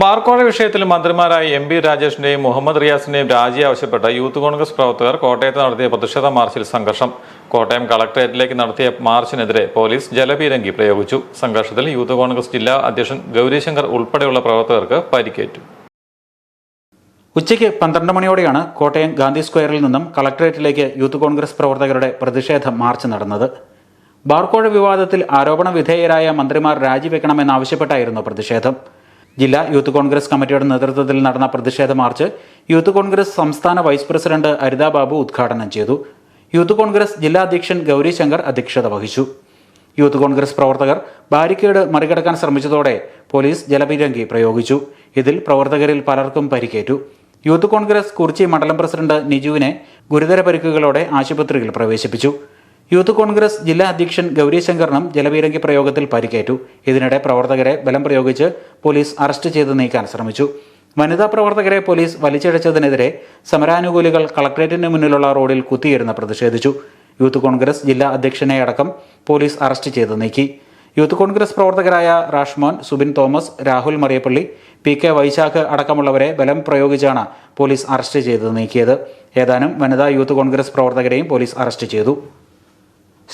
ബാർക്കോഴ വിഷയത്തിൽ മന്ത്രിമാരായ M P രാജേഷിന്റെയും മുഹമ്മദ് റിയാസിന്റെയും രാജി ആവശ്യപ്പെട്ട യൂത്ത് കോൺഗ്രസ് പ്രവർത്തകർ കോട്ടയത്ത് നടത്തിയ പ്രതിഷേധ മാർച്ചിൽ സംഘർഷം. കോട്ടയം കളക്ടറേറ്റിലേക്ക് നടത്തിയ മാർച്ചിനെതിരെ പോലീസ് ജലപീരങ്കി പ്രയോഗിച്ചു. സംഘർഷത്തിൽ യൂത്ത് കോൺഗ്രസ് ജില്ലാ അധ്യക്ഷൻ ഗൗരീശങ്കർ ഉൾപ്പെടെയുള്ള പ്രവർത്തകർക്ക് പരിക്കേറ്റു. ഉച്ചയ്ക്ക് പന്ത്രണ്ട് മണിയോടെയാണ് കോട്ടയം ഗാന്ധി സ്ക്വയറിൽ നിന്നും കളക്ടറേറ്റിലേക്ക് യൂത്ത് കോൺഗ്രസ് പ്രവർത്തകരുടെ പ്രതിഷേധ മാർച്ച് നടന്നത്. ബാർക്കോഴ വിവാദത്തിൽ ആരോപണ വിധേയരായ മന്ത്രിമാർ രാജിവെക്കണമെന്നാവശ്യപ്പെട്ടായിരുന്നു പ്രതിഷേധം. ജില്ലാ യൂത്ത് കോൺഗ്രസ് കമ്മിറ്റിയുടെ നേതൃത്വത്തിൽ നടന്ന പ്രതിഷേധ മാർച്ച് യൂത്ത് കോൺഗ്രസ് സംസ്ഥാന വൈസ് പ്രസിഡന്റ് അരിതാ ബാബു ഉദ്ഘാടനം ചെയ്തു. യൂത്ത് കോൺഗ്രസ് ജില്ലാ അധ്യക്ഷൻ ഗൗരി ശങ്കർ അധ്യക്ഷത വഹിച്ചു. യൂത്ത് കോൺഗ്രസ് പ്രവർത്തകർ ബാരിക്കേഡ് മറികടക്കാൻ ശ്രമിച്ചതോടെ പോലീസ് ജലപീരങ്കി പ്രയോഗിച്ചു. ഇതിൽ പ്രവർത്തകരിൽ പലർക്കും പരിക്കേറ്റു. യൂത്ത് കോൺഗ്രസ് കുറിച്ചി മണ്ഡലം പ്രസിഡന്റ് നിജുവിനെ ഗുരുതര പരിക്കുകളോടെ ആശുപത്രിയിൽ പ്രവേശിപ്പിച്ചു. യൂത്ത് കോൺഗ്രസ് ജില്ലാ അധ്യക്ഷൻ ഗൗരീശങ്കറിനും ജലപീരങ്കി പ്രയോഗത്തിൽ പരിക്കേറ്റു. ഇതിനിടെ പ്രവർത്തകരെ ബലം പ്രയോഗിച്ച് പോലീസ് അറസ്റ്റ് ചെയ്ത് നീക്കാൻ ശ്രമിച്ചു. വനിതാ പ്രവർത്തകരെ പോലീസ് വലിച്ചിഴച്ചതിനെതിരെ സമരാനുകൂലികൾ കളക്ടറേറ്റിന് മുന്നിലുള്ള റോഡിൽ കുത്തിയിരുന്ന് പ്രതിഷേധിച്ചു. യൂത്ത് കോൺഗ്രസ് ജില്ലാ അധ്യക്ഷനെ അടക്കം പോലീസ് അറസ്റ്റ് ചെയ്ത് നീക്കി. യൂത്ത് കോൺഗ്രസ് പ്രവർത്തകരായ റാഷ്മോൻ സുബിൻ തോമസ് രാഹുൽ മറിയപ്പള്ളി പി കെ വൈശാഖ് അടക്കമുള്ളവരെ ബലം പ്രയോഗിച്ചാണ് പോലീസ് അറസ്റ്റ് ചെയ്ത് നീക്കിയത്. ഏതാനും വനിതാ യൂത്ത് കോൺഗ്രസ് പ്രവർത്തകരെയും പോലീസ് അറസ്റ്റ് ചെയ്തു.